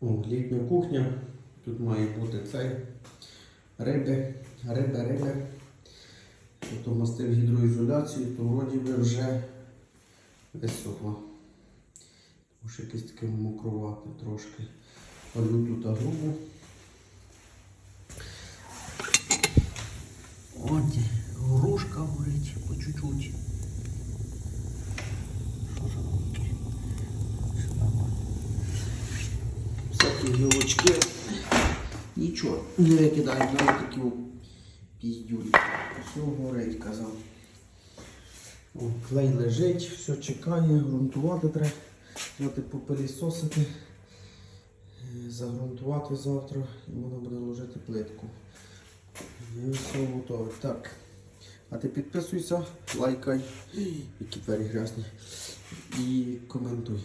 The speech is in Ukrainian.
О, літня кухня. Тут має бути цей риби, риби, риби. Тобто мастив гідроізоляцію, то вроді би вже висохло. Може якесь таке мокрувати трошки. Палю тут грубу. От грушка горить по чуть-чуть. Що ж воно таке? Сюди. Всякі гілочки. Нічого, не викидаємо на такі піздюлі. Все горить, казав. О, клей лежить, все чекає, ґрунтувати треба. Треба попилісосити, е, загрунтувати завтра і можна буде ложити плитку. І все готове. Так. А ти підписуйся, лайкай, які двері грязні. І коментуй.